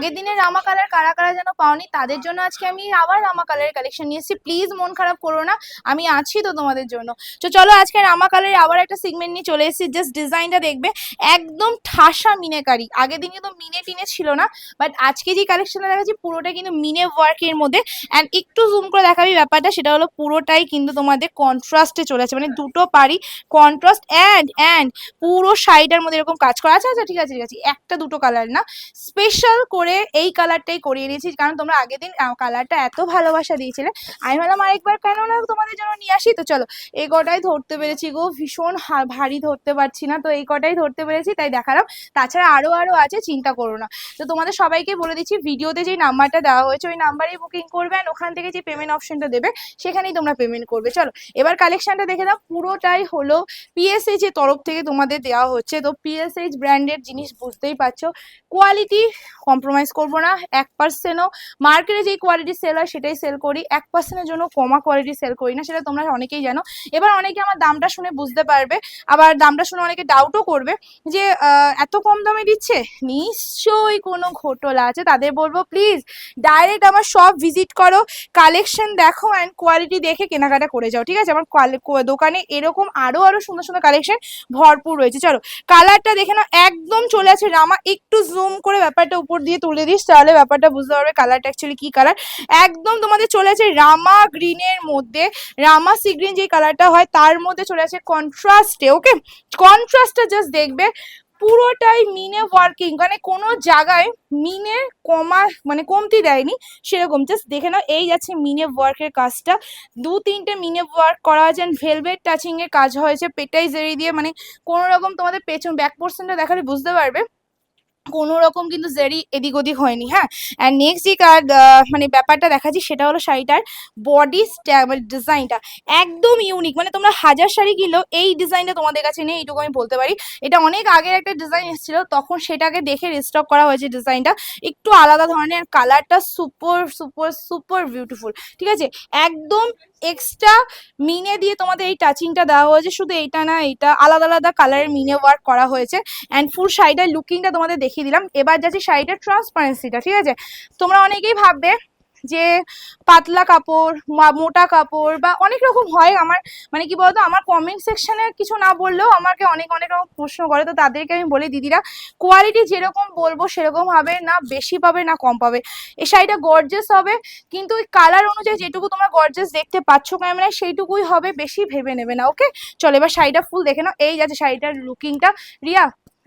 আগের দিনের রামা কালার কারা কারা যেন পাওনি, তাদের জন্য আজকে আমি আবার রামা কালারের কালেকশন নিয়ে এসেছি। প্লিজ মন খারাপ করো না, আমি আছি তো তোমাদের জন্য। তো চলো আজকে রামা কালারের আবার একটা সিগমেন্ট নিয়ে চলে এসেছি জাস্ট ডিজাইনটা দেখবে। একদম ঠাসা মিনেকারি। আগের দিন কিন্তু মিনে টিনে ছিল না বাট আজকে যে কালেকশনটা দেখাচ্ছি পুরোটা কিন্তু মিনে ওয়ার্কের মধ্যে। অ্যান্ড একটু জুম করে দেখাবি ব্যাপারটা, সেটা হলো পুরোটাই কিন্তু তোমাদের কন্ট্রাস্টে চলে আছে মানে দুটো পারি কন্ট্রাস্ট অ্যান্ড অ্যান্ড পুরো শাড়িটার মধ্যে এরকম কাজ করা। আছে আচ্ছা ঠিক আছে ঠিক আছে, একটা দুটো কালার না। স্পেশাল করে এই কালারটাই করিয়ে দিয়েছি। কারণ তোমরা আগের দিন কালারটা এত ভালোবাসা দিয়েছিলে। আমি ভাবলাম আরেকবার, কেন না তোমাদের জন্য নিয়ে আসি? তো চলো, এই কটাই ধরতে পেরেছি গো। ভীষণ ভারী ধরতে পারছি না, তো এই কটাই ধরতে পেরেছি, তাই দেখালাম। তাছাড়া আরও আরও আছে, চিন্তা করো না। তো তোমাদের সবাইকে বলে দিচ্ছি, ভিডিওতে যে নাম্বারটা দেওয়া হয়েছে, ওই নাম্বারেই বুকিং করবে ওখান থেকে যে পেমেন্ট অপশনটা দেবে, সেখানেই তোমরা পেমেন্ট করবে। চলো, এবার কালেকশনটা দেখে দাও পুরোটাই হলো পিএসএইচ এর তরফ থেকে তোমাদের দেওয়া হচ্ছে। তো পিএসএইচ ব্র্যান্ডের জিনিস বুঝতেই পারছ। কোয়ালিটি কম্প্রোমাইজ করব না। এক পার্সেন্টও মার্কেটে যেই কোয়ালিটি সেল হয় সেটাই সেল করি। এক পার্সেন্টের জন্য কমা কোয়ালিটি সেল করি না, সেটা তোমরা অনেকেই জানো। এবার অনেকে আমার দামটা শুনে বুঝতে পারবে, আবার দামটা শুনে অনেকে ডাউটও করবে যে এত কম দামে দিচ্ছে? নিশ্চয়ই কোনো ঘোটলা আছে, তাদের বলব প্লিজ ডাইরেক্ট আমার শপ ভিজিট করো কালেকশন দেখো অ্যান্ড কোয়ালিটি দেখে কেনাকাটা করে যাও। ঠিক আছে? আমার দোকানে এরকম আরও আরও সুন্দর সুন্দর কালেকশন ভরপুর রয়েছে। চলো কালারটা দেখে নাও, একদম চলে আছে রামা, একটু জুম করে ব্যাপারটা উপর দিয়ে তুলে দিস, তাহলে ব্যাপারটা বুঝতে পারবে কালারটা অ্যাকচুয়ালি কি কালার একদম তোমাদের চলে আছে রামা গ্রিনের মধ্যে। রামা সি গ্রিন যে কালারটা হয়, তার মধ্যে চলে আছে কন্ট্রাস্টে ওকে কন্ট্রাস্টটা জাস্ট দেখবে, পুরোটাই মিনে ওয়ার্কিং মানে কোনো জায়গায় মিনে কমা মানে কমতি দেয়নি, সেরকম। জাস্ট দেখে নাও, এই যাচ্ছে মিনে ওয়ার্কের কাজটা। দু তিনটে মিনে ওয়ার্ক করা হয়েছে ভেলভেট টাচিংয়ের কাজ হয়েছে, পেটাই জেরি দিয়ে মানে কোনো রকম তোমাদের পেছন ব্যাক পোর্শনটা দেখালে বুঝতে পারবে। কোনো রকম কিন্তু জেরি এদিক ওদিক হয়নি হ্যাঁ? অ্যান্ড নেক্সট যে কার মানে ব্যাপারটা দেখাচ্ছি সেটা হলো শাড়িটার বডি মানে ডিজাইনটা একদম ইউনিক মানে তোমরা হাজার শাড়ি কিনলেও এই ডিজাইনটা তোমাদের কাছে নেই, এইটুকু আমি বলতে পারি। এটা অনেক আগের একটা ডিজাইন এসেছিল, তখন সেটাকে দেখে রিস্টক করা হয়েছে ডিজাইনটা একটু আলাদা ধরনের কালারটা সুপার সুপার সুপার বিউটিফুল ঠিক আছে? একদম এক্সট্রা মিনে দিয়ে তোমাদের এই টাচিংটা দেওয়া হয়েছে। শুধু এইটা না, এইটা আলাদা আলাদা কালারের মিনে ওয়ার্ক করা হয়েছে। অ্যান্ড ফুল শাড়িটার লুকিংটা তোমাদের দেখিয়ে দিলাম। এবার যাচ্ছে শাড়িটার ট্রান্সপারেন্সিটা ঠিক আছে? তোমরা অনেকেই ভাববে যে পাতলা কাপড় মোটা কাপড় বা অনেক রকম হয় আমার মানে কি বলতো, আমার কমেন্ট সেকশনে কিছু না বললেও আমাকে অনেক অনেক রকম প্রশ্ন করে। তো তাদেরকে আমি বলি, দিদিরা কোয়ালিটি যেরকম বলব সেরকম হবে না, বেশি পাবে না কম পাবে? এই শাড়িটা গর্জেস হবে, কিন্তু ওই কালার অনুযায়ী যেটুকু তোমরা গর্জেস দেখতে পাচ্ছ ক্যামেরায় সেইটুকুই হবে, বেশি ভেবে নেবে না ওকে চলো এবার শাড়িটা ফুল দেখে নাও। এই যাচ্ছে শাড়িটার লুকিংটা রিয়া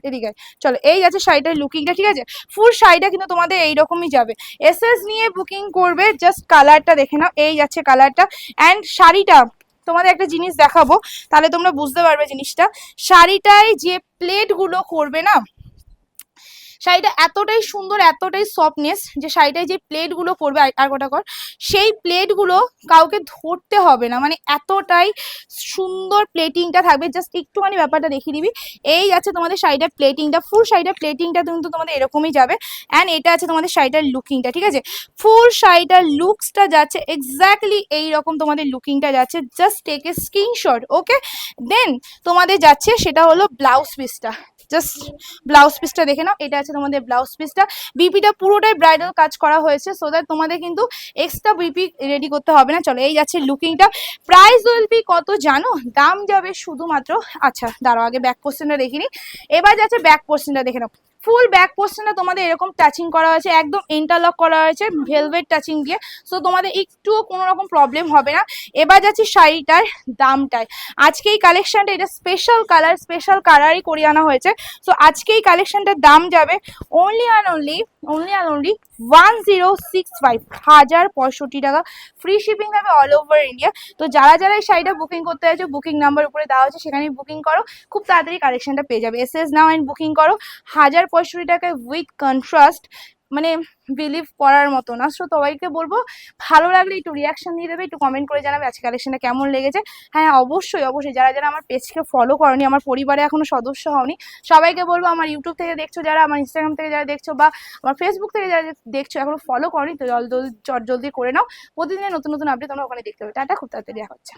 এদিকে চলো, এই আছে শাড়িটার লুকিংটা ঠিক আছে? ফুল শাড়িটা কিন্তু তোমাদের এইরকমই যাবে। এস এস নিয়ে বুকিং করবে জাস্ট কালারটা দেখে নাও। এই যাচ্ছে কালারটা অ্যান্ড শাড়িটা, তোমাদের একটা জিনিস দেখাবো, তাহলে তোমরা বুঝতে পারবে জিনিসটা। শাড়িটায় যে প্লেটগুলো করবে না শাড়িটা এতটাই সুন্দর, এতটাই সফটনেস যে শাড়িটায় যে প্লেটগুলো করবে আর- গোটা কর, সেই প্লেটগুলো কাউকে ধরতে হবে না। মানে এতটাই সুন্দর প্লেটিংটা থাকবে। জাস্ট একটুখানি ব্যাপারটা দেখিয়ে দিবি। এই আছে তোমাদের শাড়িটার প্লেটিংটা ফুল শাড়িটার প্লেটিংটা কিন্তু তোমাদের এরকমই যাবে। অ্যান্ড এটা আছে তোমাদের শাড়িটার লুকিংটা ঠিক আছে? ফুল শাড়িটার লুকসটা যাচ্ছে এক্স্যাক্টলি এই রকম তোমাদের লুকিংটা যাচ্ছে। Just take a screenshot okay then তোমাদের যাচ্ছে সেটা হলো ব্লাউজ পিসটা জাস্ট ব্লাউজ পিসটা দেখে নাও। এটা আছে তোমাদের ব্লাউজ পিসটা বিপিটা পুরোটাই ব্রাইডাল কাজ করা হয়েছে সো দ্যাট তোমাদের কিন্তু এক্সট্রা বিপি রেডি করতে হবে না। চলো, এই যাচ্ছে লুকিংটা প্রাইস বি কত জানো? দাম যাবে শুধুমাত্র আচ্ছা দাঁড়াও, আগে ব্যাক পোর্শনটা দেখিনি। এবার যাচ্ছে ব্যাক পোর্শনটা দেখে নাও। ফুল ব্যাক পোর্শনটা তোমাদের এরকম টাচিং করা হয়েছে, একদম ইন্টারলক করা হয়েছে ভেলভেট টাচিং দিয়ে। সো তোমাদের একটুও কোনো রকম প্রবলেম হবে না। এবার যাচ্ছি শাড়িটার দামটায়। আজকে এই কালেকশনটা এটা স্পেশাল কালার স্পেশাল কালারই করিয়ে আনা হয়েছে। সো আজকে এই কালেকশনটার দাম যাবে only and only only and only one zero six five হাজার পঁয়ষট্টি টাকা। ফ্রি শিপিং হবে অল ওভার ইন্ডিয়া তো যারা যারা এই শাড়িটা বুকিং করতে চাইছো বুকিং নাম্বার উপরে দেওয়া হচ্ছে সেখানে বুকিং করো। খুব তাড়াতাড়ি কালেকশনটা পেয়ে যাবে। S S now and booking করো। হাজার পঁয়ষট্টি টাকায় উইথ কন্ট্রাস্ট মানে বিলিভ করার মতো না। সো সবাইকে বলব, ভালো লাগলে একটু রিয়াকশন দিয়ে দেবে, একটু কমেন্ট করে জানাবে আজকে কালেকশনটা কেমন লেগেছে। হ্যাঁ অবশ্যই অবশ্যই, যারা যারা আমার পেজকে ফলো করনি, আমার পরিবারে এখনও সদস্য হওনি, সবাইকে বলব, আমার ইউটিউব থেকে দেখছ যারা, আমার ইনস্টাগ্রাম থেকে যারা দেখছ বা আমার ফেসবুক থেকে যারা দেখছ, এখনও ফলো করনি, তো জলদি জলদি করে নাও। প্রতিদিনের নতুন নতুন আপডেট তোমরা ওখানে দেখতে পাবে। টাটা, খুব তাড়াতাড়ি দেখা হচ্ছে।